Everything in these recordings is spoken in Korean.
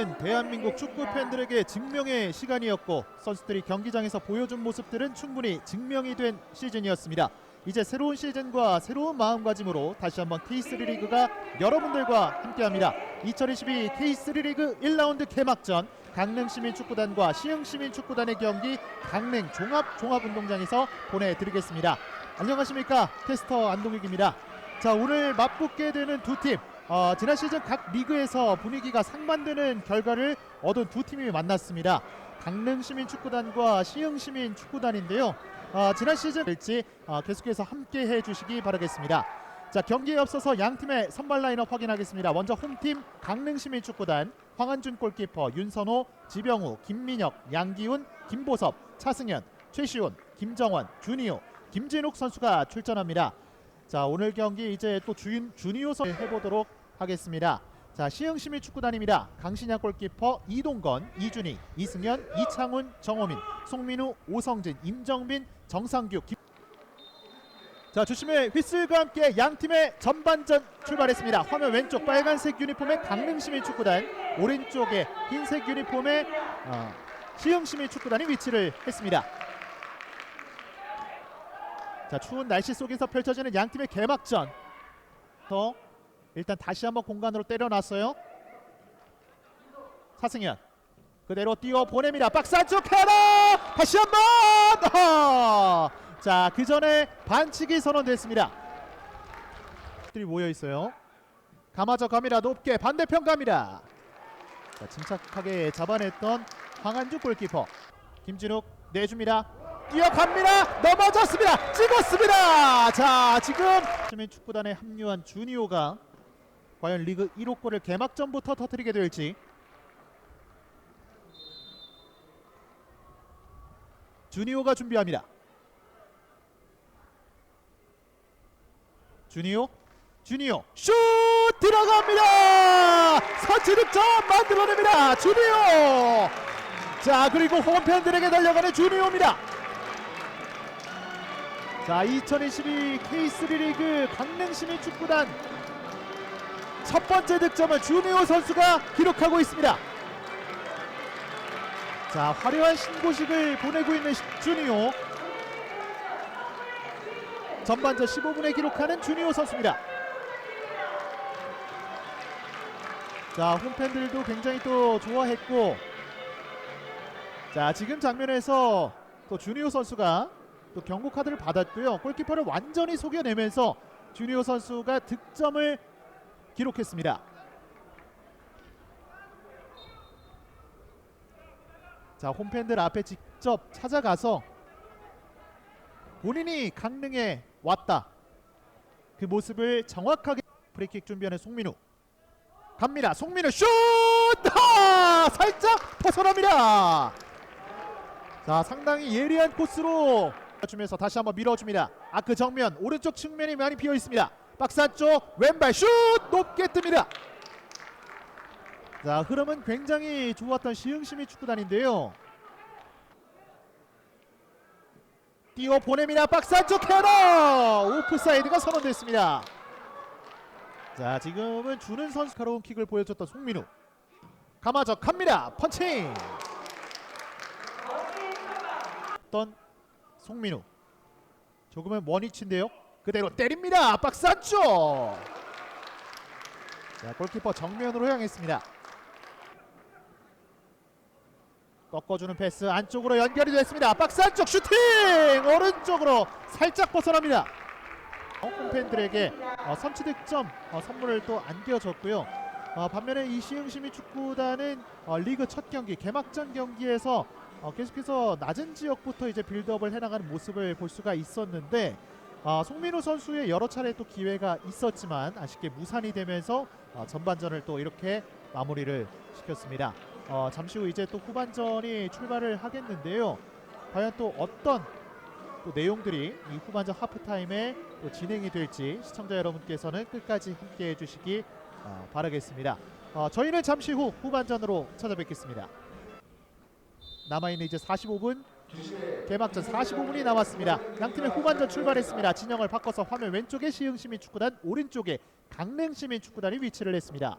많은 대한민국 축구 팬들에게 증명의 시간이었고 선수들이 경기장에서 보여준 모습들은 충분히 증명이 된 시즌이었습니다. 이제 새로운 시즌과 새로운 마음가짐으로 다시 한번 K3 리그가 여러분들과 함께합니다. 2022 K3 리그 1라운드 개막전 강릉시민축구단과 시흥시민축구단의 경기 강릉 종합 종합운동장에서 보내드리겠습니다. 안녕하십니까 캐스터 안동익입니다. 자 오늘 맞붙게 되는 두 팀. 어, 지난 시즌 각 리그에서 분위기가 상반되는 결과를 얻은 두 팀이 만났습니다. 강릉시민축구단과 시흥시민축구단인데요. 어, 지난 시즌일지 어, 계속해서 함께 해주시기 바라겠습니다. 자 경기에 앞서서 양 팀의 선발 라인업 확인하겠습니다. 먼저 홈팀 강릉시민축구단 황한준 골키퍼 윤선호, 지병우, 김민혁, 양기훈, 김보섭, 차승현, 최시훈, 김정원, 주니오, 김진욱 선수가 출전합니다. 자 오늘 경기 이제 또 준, 주니오 선수 해보도록 하겠습니다. 자 시흥시민 축구단입니다. 강신양 골키퍼 이동건, 이준희, 이승현, 이창훈, 정호민, 송민우, 오성진, 임정빈, 정상규, 김... 자 주심의 휘슬과 함께 양 팀의 전반전 출발했습니다. 화면 왼쪽 빨간색 유니폼의 강릉시민 축구단, 오른쪽에 흰색 유니폼의 어, 시흥시민 축구단이 위치를 했습니다. 자 추운 날씨 속에서 펼쳐지는 양 팀의 개막전. 더 일단 다시 한번 공간으로 때려놨어요. 차승현 그대로 뛰어 보냅니다. 박스 안쪽 헤더 다시 한번. 어! 자그 전에 반칙이 선언됐습니다. 들이 모여 있어요. 감아져 갑니다. 높게 반대편 갑니다. 자, 침착하게 잡아냈던 황한주 골키퍼 김진욱 내줍니다. 뛰어갑니다. 넘어졌습니다. 찍었습니다. 자 지금 축구단에 합류한 주니오가 과연 리그 1호 골을 개막전부터 터뜨리게 될지 주니오가 준비합니다. 주니오 주니오 슛 들어갑니다. 선취 득점 만들어냅니다. 주니오 자 그리고 홈팬들에게 달려가는 주니오입니다. 자2022 K3 리그 강릉시민 축구단 첫 번째 득점을 주니오 선수가 기록하고 있습니다. 자 화려한 신고식을 보내고 있는 시- 주니오 전반전 15분에 기록하는 주니오 선수입니다. 자 홈팬들도 굉장히 또 좋아했고 자 지금 장면에서 또 주니오 선수가 또 경고 카드를 받았고요. 골키퍼를 완전히 속여내면서 주니오 선수가 득점을 기록했습니다. 자 홈팬들 앞에 직접 찾아가서 본인이 강릉에 왔다. 그 모습을 정확하게 프리킥 준비하는 송민우 갑니다. 송민우 슛! 아! 살짝 벗어납니다. 자 상당히 예리한 코스로 주면서 다시 한번 밀어줍니다. 아크 정면 오른쪽 측면이 많이 비어 있습니다. 박스 안쪽 왼발 슛 높게 뜹니다. 자 흐름은 굉장히 좋았던 시흥시민 축구단인데요. 뛰어 보냅니다. 박스 안쪽 헤더 오프사이드가 선언됐습니다. 자 지금은 주는 선수 가로운 킥을 보여줬던 송민우 감아져 갑니다. 펀칭. 어떤 송민우 조금은 원위치인데요. 그대로 때립니다. 박스 안쪽. 자 골키퍼 정면으로 향했습니다. 꺾어주는 패스 안쪽으로 연결이 됐습니다. 박스 안쪽 슈팅 오른쪽으로 살짝 벗어납니다. 어, 홈팬들에게 어, 선취 득점 어, 선물을 또 안겨줬고요. 어, 반면에 이 시흥시민 축구단은 어, 리그 첫 경기 개막전 경기에서 어, 계속해서 낮은 지역부터 이제 빌드업을 해나가는 모습을 볼 수가 있었는데 어, 송민우 선수의 여러 차례 또 기회가 있었지만 아쉽게 무산이 되면서 어, 전반전을 또 이렇게 마무리를 시켰습니다. 어, 잠시 후 이제 또 후반전이 출발을 하겠는데요. 과연 또 어떤 또 내용들이 이 후반전 하프타임에 또 진행이 될지 시청자 여러분께서는 끝까지 함께해 주시기 어, 바라겠습니다. 어, 저희는 잠시 후 후반전으로 찾아뵙겠습니다. 남아있는 이제 45분 개막전 45분이 남았습니다. 양 팀의 후반전 출발했습니다. 진영을 바꿔서 화면 왼쪽에 시흥시민 축구단, 오른쪽에 강릉시민 축구단이 위치를 했습니다.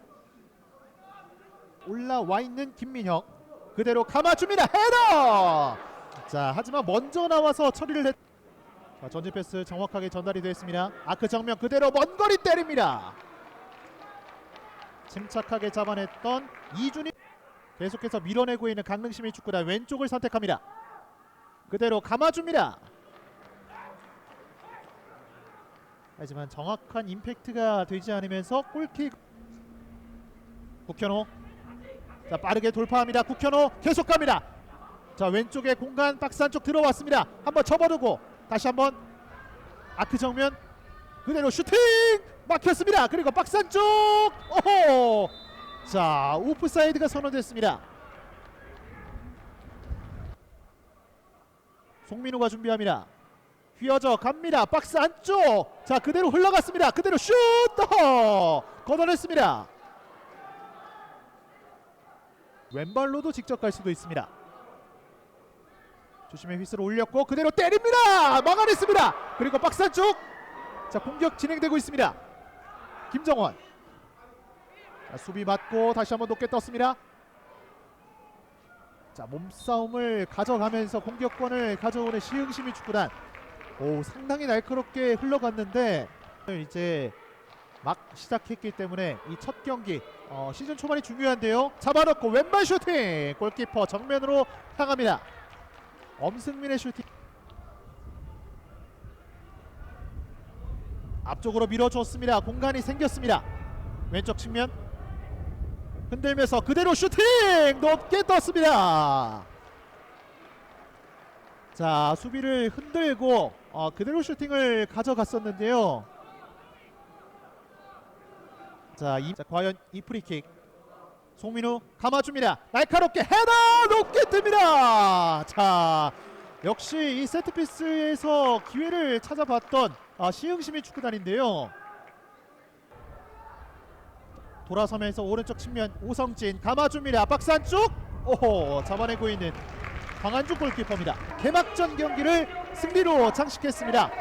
올라와 있는 김민혁 그대로 감아줍니다 헤더 자 하지만 먼저 나와서 처리를 했 자, 전진 패스 정확하게 전달이 됐습니다 아크 정면 그대로 먼 거리 때립니다 침착하게 잡아냈던 이준이 계속해서 밀어내고 있는 강릉시민 축구단 왼쪽을 선택합니다 그대로 감아줍니다. 하지만 정확한 임팩트가 되지 않으면서 골킥. 국현호. 자 빠르게 돌파합니다. 국현호 계속 갑니다. 자 왼쪽에 공간 박스 안쪽 들어왔습니다. 한번 접어두고 다시 한번 아크 정면. 그대로 슈팅! 막혔습니다. 그리고 박스 안쪽! 오호! 자 오프사이드가 선언됐습니다 송민호가 준비합니다. 휘어져 갑니다. 박스 안쪽. 자 그대로 흘러갔습니다. 그대로 슛 더! 걷어냈습니다. 왼발로도 직접 갈 수도 있습니다. 조심해 휘슬을 올렸고 그대로 때립니다. 막아냈습니다. 그리고 박스 안쪽. 자 공격 진행되고 있습니다. 김정원. 자, 수비 맞고 다시 한번 높게 떴습니다 자 몸싸움을 가져가면서 공격권을 가져오는 시흥시민 축구단. 오 상당히 날카롭게 흘러갔는데 이제 막 시작했기 때문에 이 첫 경기 어, 시즌 초반이 중요한데요. 잡아놓고 왼발 슈팅! 골키퍼 정면으로 향합니다. 엄승민의 슈팅. 앞쪽으로 밀어줬습니다. 공간이 생겼습니다. 왼쪽 측면 흔들면서 그대로 슈팅! 높게 떴습니다. 자 수비를 흔들고 어, 그대로 슈팅을 가져갔었는데요. 자, 이, 자 과연 이 프리킥. 송민우 감아줍니다. 날카롭게 헤더! 높게 뜹니다. 자 역시 이 세트피스에서 기회를 찾아봤던 아, 시흥시민 축구단인데요 돌아서면서 오른쪽 측면 오성진 감아줍니다. 박스 안쪽. 오호 잡아내고 있는 황한중 골키퍼입니다. 개막전 경기를 승리로 장식했습니다.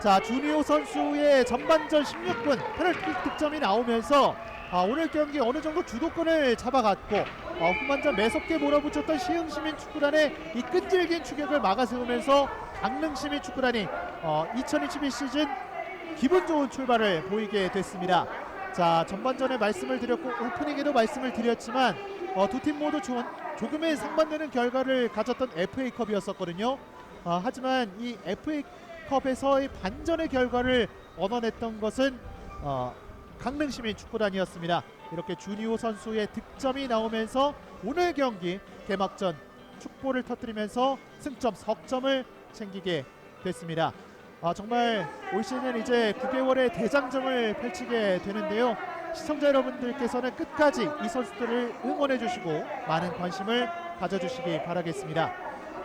자 주니오 선수의 전반전 16분 페널티 득점이 나오면서 아, 오늘 경기 어느 정도 주도권을 잡아갔고 어, 후반전 매섭게 몰아붙였던 시흥시민 축구단의 이 끈질긴 추격을 막아세우면서 강릉시민 축구단이 어, 2021 시즌 기분 좋은 출발을 보이게 됐습니다. 자 전반전에 말씀을 드렸고 오프닝에도 말씀을 드렸지만 어, 두 팀 모두 조, 조금의 상반되는 결과를 가졌던 FA컵이었었거든요. 아, 하지만 이 FA컵에서의 반전의 결과를 얻어냈던 것은 어, 강릉시민 축구단이었습니다. 이렇게 주니오 선수의 득점이 나오면서 오늘 경기 개막전 축보를 터뜨리면서 승점 석점을 챙기게 됐습니다. 아, 정말 올 시즌 이제 9개월의 대장정을 펼치게 되는데요. 시청자 여러분들께서는 끝까지 이 선수들을 응원해 주시고 많은 관심을 가져주시기 바라겠습니다.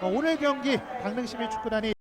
어, 오늘 경기 강릉시민 축구단이